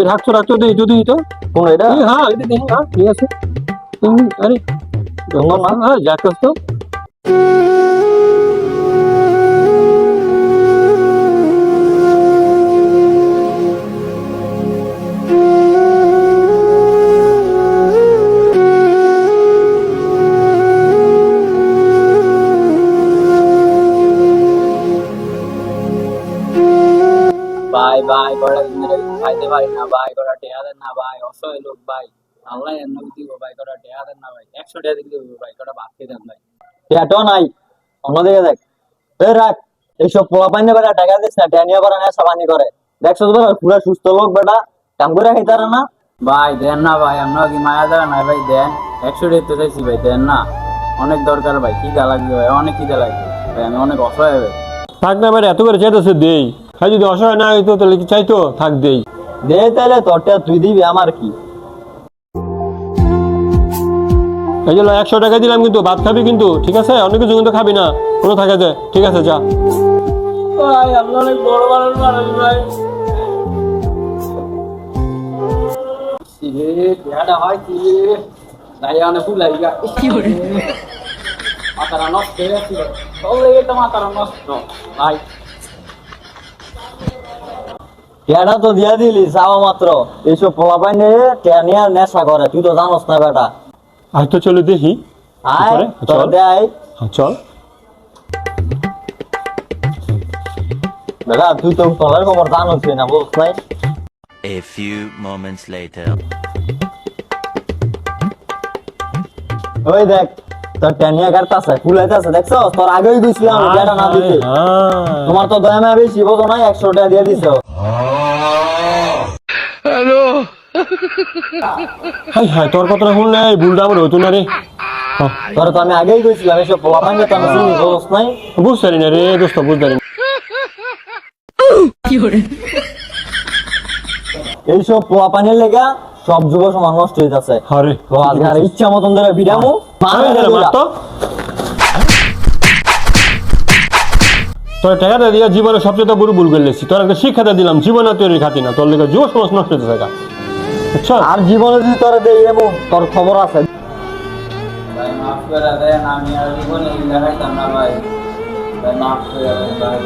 এই রাখছো রাখছো দিই তো দিই তো কোন এটা হ্যাঁ এটা দেখি হ্যাঁ ঠিক আছে হুম, আরে না? হ্যাঁ যাচ্ছ তো ভাই ভাই ধরে খাইতে পারি না ভাই কটা টেয়া দেন না ভাই অসহায় লোক ভাই আল্লাহ এর নাকি দিব ভাই কটা টেয়া দেন না ভাই একশো টাকা দিলে হবে ভাই কটা ভাত খেয়ে দেন ভাই পেটও নাই অন্যদিকে দেখ এই রাখ এইসব পোলা পাইনে বেটা টাকা দিস না ট্যানিয়া করে না সাবানি করে। দেখছ তো পুরা সুস্থ লোক বেটা কাম করে খাইতারে না। ভাই দেন না ভাই আপনার কি মায়া দেওয়া নাই ভাই দেন। একশো টাকা তো চাইছি ভাই দেন না। অনেক দরকার ভাই খিদা লাগবে ভাই অনেক খিদা লাগবে। ভাই আমি অনেক অসহায় ভাই। থাক না এবার এত করে চাইতেছে দেই খাই যদি অসহায় না হইতো তাহলে কি চাইতো? থাক দেই। দে তাহলে তোরটা তুই দিবি আমার কি? এই যে একশো টাকা দিলাম কিন্তু ভাত খাবি কিন্তু ঠিক আছে? অনেক কিছু কিন্তু খাবি না কোনো থাকে যে ঠিক আছে যা। ভাই আপনি অনেক বড় মানুষ মানুষ ভাই। হয় কি দাঁড়িয়ে অনেক ফুল লাগিয়া মাথাটা নষ্ট হয়ে যাচ্ছিল সব লেগে তো মাথাটা নষ্ট। ভাই টেয়াটা তো দিয়া দিলি চাওয়া মাত্র। এইসব পোলা পাইনে ট্যানিয়া নেশা করে তুই তো জানোস না বেটা। আজ তো চলে দেখি। আয় তোর। দেয় হ্যাঁ, চল। বেটা তুই তো তোলার খবর জানোস না বুঝছ নাই? A few moments later. ওই দেখ তোর ট্যানিয়া কাটতাছে ফুলাইতাছে দেখছ তোর আগেই দিছিলাম টেয়াটা না দিতে। তোমার তো দয়া মায়া বেশি বোঝো নাই একশো টাকা দিয়ে দিছ। হাই হাই তোর কথাটা শুনলে এই ভুলটা আমার হইতো না রে। হ্যাঁ, তোর তো আমি আগেই কইছিলাম এসব পোলা পাইনে তো আমি চিনি বুঝছ নাই। বুঝতে না রে দোস্ত বুঝতে না। এইসব পোলা পানির লেগা সব যুব সমাজ নষ্ট হইতাছে আরে তো আজকে আর ইচ্ছা মতন ধরে বিরামু তো। তোর টাকাটা দিয়া জীবনে সবচেয়ে বড় ভুল করলেছি তোর একটা শিক্ষাটা দিলাম জীবনে তৈরি খাতি না। তোর লেগে যুব সমাজ নষ্ট হতে থাকা আচ্ছা আর জীবনে যদি তোর দেই এমন তোর খবর আছে। ভাই মাফ করে দেন আমি আর জীবনে এগুলা খাইতাম না ভাই ভাই মাফ করে দেন ভাই।